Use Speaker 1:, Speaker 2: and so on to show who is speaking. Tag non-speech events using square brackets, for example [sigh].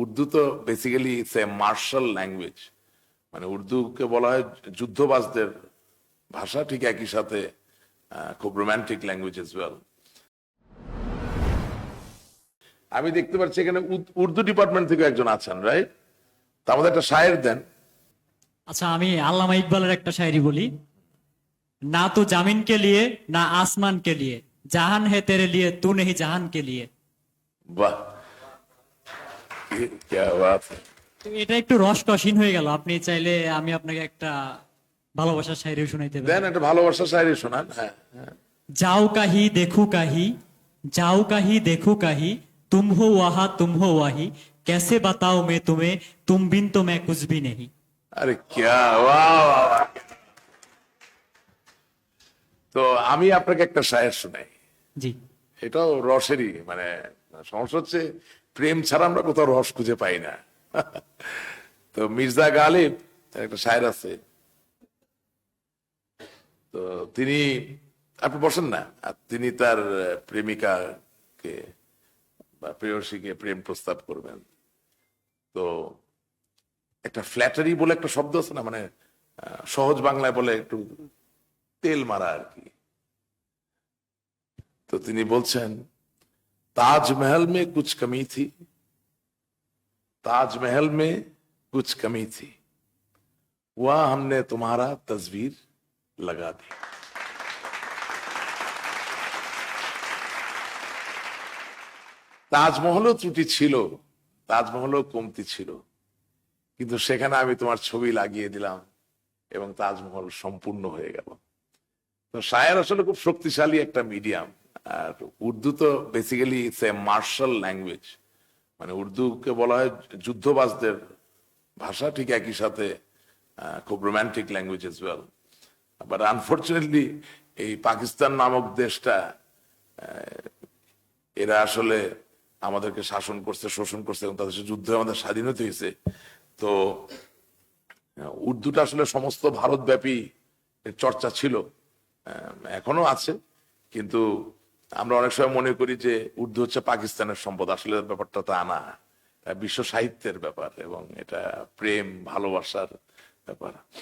Speaker 1: উর্দু তো basically it's a martial language মানে উর্দুকে বলা হয় যুদ্ধবাজদের ভাষা ঠিক একই সাথে খুব রোম্যান্টিক ল্যাঙ্গুয়েজ এস ওয়েল আমি দেখতে পাচ্ছি এখানে উর্দু ডিপার্টমেন্ট থেকে একজন আছেন রাইট তা আমাদের একটা শায়ের দেন।
Speaker 2: আচ্ছা আমি আল্লামা ইকবালের একটা শায়েরি বলি। না তো জামিন কে লিয়ে না আসমান কে লিয়ে। জাহান হে তেরে লিয়ে তু নেহি
Speaker 1: জাহান কে লিয়ে।
Speaker 2: বাহ। এটা একটু রসকসীন হয়ে গেল আপনি চাইলে আমি আপনাকে একটা ভালোবাসার শায়রি শুনাইতে পারি
Speaker 1: দেন একটা ভালোবাসা শায়েরি শোনান হ্যাঁ হ্যাঁ
Speaker 2: जाओ कहीं देखो कहीं जाओ कहीं देखो कहीं तुम हो वहां तुम हो वही कैसे बताओ मैं तुम्हें तुम बिन तो मैं कुछ भी नहीं
Speaker 1: আরে ক্যা বাহ, বাহ, বাহ। তো আমি আপনাকে একটা শায়ের শোনাই
Speaker 2: जी
Speaker 1: এটাও রসেরই মানে সমস্যা হচ্ছে প্রেম ছাড়া আমরা কোথাও রস খুঁজে পাই না। [laughs] তো মির্জা গালিব, একটা শায়ের আছে। তো তিনি, আপনি বসেন না, আর তিনি তার প্রেমিকাকে বা প্রেয়সীকে প্রেম প্রস্তাব করবেন। তো একটা ফ্ল্যাটারি বলে একটা শব্দ আছে না মানে সহজ বাংলায় বলে একটু তেল মারা আর কি। তো তিনি বলছেন তাজমহল মে কুছ কমি থি তাজমহল মে কুছ কমি থি হমনে তোমারা তসবির লগা দি তাজমহলও ত্রুটি ছিল তাজমহলও কমতি ছিল কিন্তু সেখানে আমি তোমার ছবি লাগিয়ে দিলাম এবং তাজমহল সম্পূর্ণ হয়ে গেল তো সায়ের আসলে খুব শক্তিশালী একটা মিডিয়াম আর উর্দু তো basically it's a martial language মানে উর্দুকে বলা হয় যুদ্ধবাজদের ভাষা, ঠিক একই সাথে খুব romantic language as well but unfortunately এই পাকিস্তান নামক দেশটা এরা আসলে আমাদেরকে শাসন করছে, শোষণ করছে এবং তাদের যুদ্ধে আমাদের স্বাধীনতা হয়েছে। তো উর্দুটা আসলে সমস্ত ভারতব্যাপী চর্চা ছিল। এখনও আছে, কিন্তু আমরা অনেক সময় মনে করি যে উর্দু হচ্ছে পাকিস্তানের সম্পদ, আসলে ব্যাপারটা তা না। বিশ্ব সাহিত্যের ব্যাপার এবং এটা প্রেম, ভালোবাসার ব্যাপার।